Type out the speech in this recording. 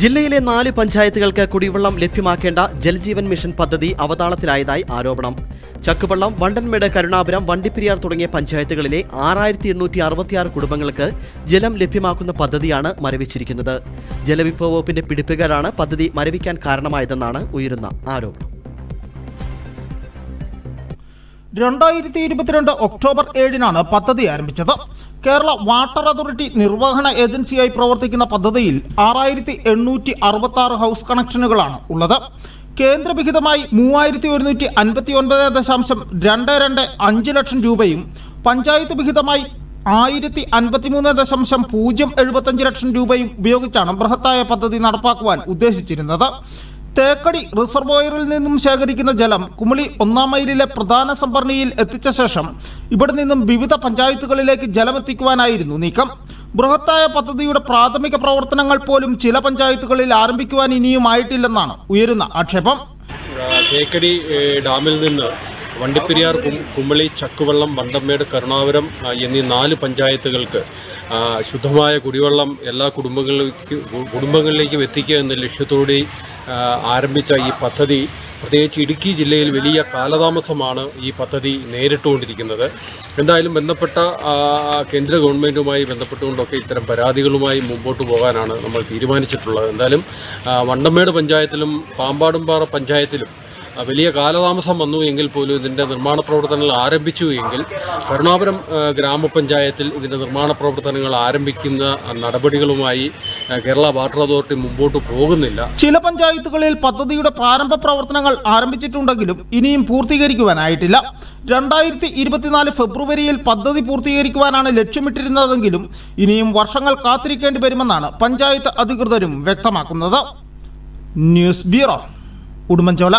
ജില്ലയിലെ നാല് പഞ്ചായത്തുകൾക്ക് കുടിവെള്ളം ലഭ്യമാക്കേണ്ട ജൽജീവൻ മിഷൻ പദ്ധതി അവതാളത്തിലായതായി ആരോപണം. ചക്കുവള്ളം വണ്ടൻമേട് കരുണാപുരം വണ്ടിപ്പെരിയാർ തുടങ്ങിയ പഞ്ചായത്തുകളിലെ ആറായിരത്തി എണ്ണൂറ്റി അറുപത്തിയാറ് കുടുംബങ്ങൾക്ക് ജലം ലഭ്യമാക്കുന്ന പദ്ധതിയാണ് മരവിച്ചിരിക്കുന്നത്. ജലവിഭവ വകുപ്പിന്റെ പിടിപ്പുകേടാണ് പദ്ധതി മരവിക്കാൻ കാരണമായതെന്നാണ് ഉയരുന്ന ആരോപണം. രണ്ടായിരത്തി ഇരുപത്തിരണ്ട് ഒക്ടോബർ ഏഴിനാണ് പദ്ധതി ആരംഭിച്ചത്. കേരള വാട്ടർ അതോറിറ്റി നിർവഹണ ഏജൻസിയായി പ്രവർത്തിക്കുന്ന പദ്ധതിയിൽ ആറായിരത്തി എണ്ണൂറ്റി അറുപത്തി ആറ് ഹൗസ് കണക്ഷനുകളാണ് ഉള്ളത്. കേന്ദ്രവിഹിതമായി മൂവായിരത്തി ഒരുന്നൂറ്റി അൻപത്തി ഒൻപത് ദശാംശം രണ്ട് രണ്ട് അഞ്ച് ലക്ഷം രൂപയും പഞ്ചായത്ത് വിഹിതമായി ആയിരത്തി അൻപത്തിമൂന്ന് ദശാംശം പൂജ്യം എഴുപത്തഞ്ച് ലക്ഷം രൂപയും ഉപയോഗിച്ചാണ് ബൃഹത്തായ പദ്ധതി നടപ്പാക്കുവാൻ ഉദ്ദേശിച്ചിരുന്നത്. തേക്കടി റിസർവോയറിൽ നിന്നും ശേഖരിക്കുന്ന ജലം കുമളി ഒന്നാം മൈലിലെ പ്രധാന സംഭരണിയിൽ എത്തിച്ച ശേഷം ഇവിടെ നിന്നും വിവിധ പഞ്ചായത്തുകളിലേക്ക് ജലമെത്തിക്കുവാനായിരുന്നു നീക്കം. ബൃഹത്തായ പദ്ധതിയുടെ പ്രാഥമിക പ്രവർത്തനങ്ങൾ പോലും ചില പഞ്ചായത്തുകളിൽ ആരംഭിക്കുവാൻ ഇനിയും ആയിട്ടില്ലെന്നാണ് ഉയരുന്ന ആക്ഷേപം. തേക്കടി ഡാമിൽ നിന്ന് വണ്ടിപ്പെരിയാർ കുമ്മളി ചക്കുവള്ളം വണ്ടമ്മേട് കരുണാപുരം എന്നീ നാല് പഞ്ചായത്തുകൾക്ക് ശുദ്ധമായ കുടിവെള്ളം എല്ലാ കുടുംബങ്ങളിലേക്ക് കുടുംബങ്ങളിലേക്കും എത്തിക്കുക എന്ന ലക്ഷ്യത്തോടെ ആരംഭിച്ച ഈ പദ്ധതി പ്രത്യേകിച്ച് ഇടുക്കി ജില്ലയിൽ വലിയ കാലതാമസമാണ് ഈ പദ്ധതി നേരിട്ടുകൊണ്ടിരിക്കുന്നത്. എന്തായാലും ബന്ധപ്പെട്ട കേന്ദ്ര ഗവൺമെന്റുമായി ബന്ധപ്പെട്ടുകൊണ്ടൊക്കെ ഇത്തരം പരാതികളുമായി മുമ്പോട്ട് പോകാനാണ് നമ്മൾ തീരുമാനിച്ചിട്ടുള്ളത്. എന്തായാലും വണ്ടമേട് പഞ്ചായത്തിലും പാമ്പാടുംപാറ പഞ്ചായത്തിലും വലിയ കാലതാമസം വന്നു എങ്കിൽ പോലും ഇതിന്റെ നിർമ്മാണ പ്രവർത്തനങ്ങൾ ആരംഭിച്ചു എങ്കിൽ കരുണാപുരം ഗ്രാമപഞ്ചായത്തിൽ ഇതിന്റെ നിർമ്മാണ പ്രവർത്തനങ്ങൾ ആരംഭിക്കുന്ന നടപടികളുമായി കേരള വാട്ടർ അതോറിറ്റി മുമ്പോട്ട് പോകുന്നില്ല. ചില പഞ്ചായത്തുകളിൽ പദ്ധതിയുടെ പ്രാരംഭ പ്രവർത്തനങ്ങൾ ആരംഭിച്ചിട്ടുണ്ടെങ്കിലും ഇനിയും പൂർത്തീകരിക്കുവാനായിട്ടില്ല. രണ്ടായിരത്തി ഇരുപത്തിനാല് ഫെബ്രുവരിയിൽ പദ്ധതി പൂർത്തീകരിക്കുവാനാണ് ലക്ഷ്യമിട്ടിരുന്നതെങ്കിലും ഇനിയും വർഷങ്ങൾ കാത്തിരിക്കേണ്ടി വരുമെന്നാണ് പഞ്ചായത്ത് അധികൃതരും വ്യക്തമാക്കുന്നത്. News bureau Udumbanchola.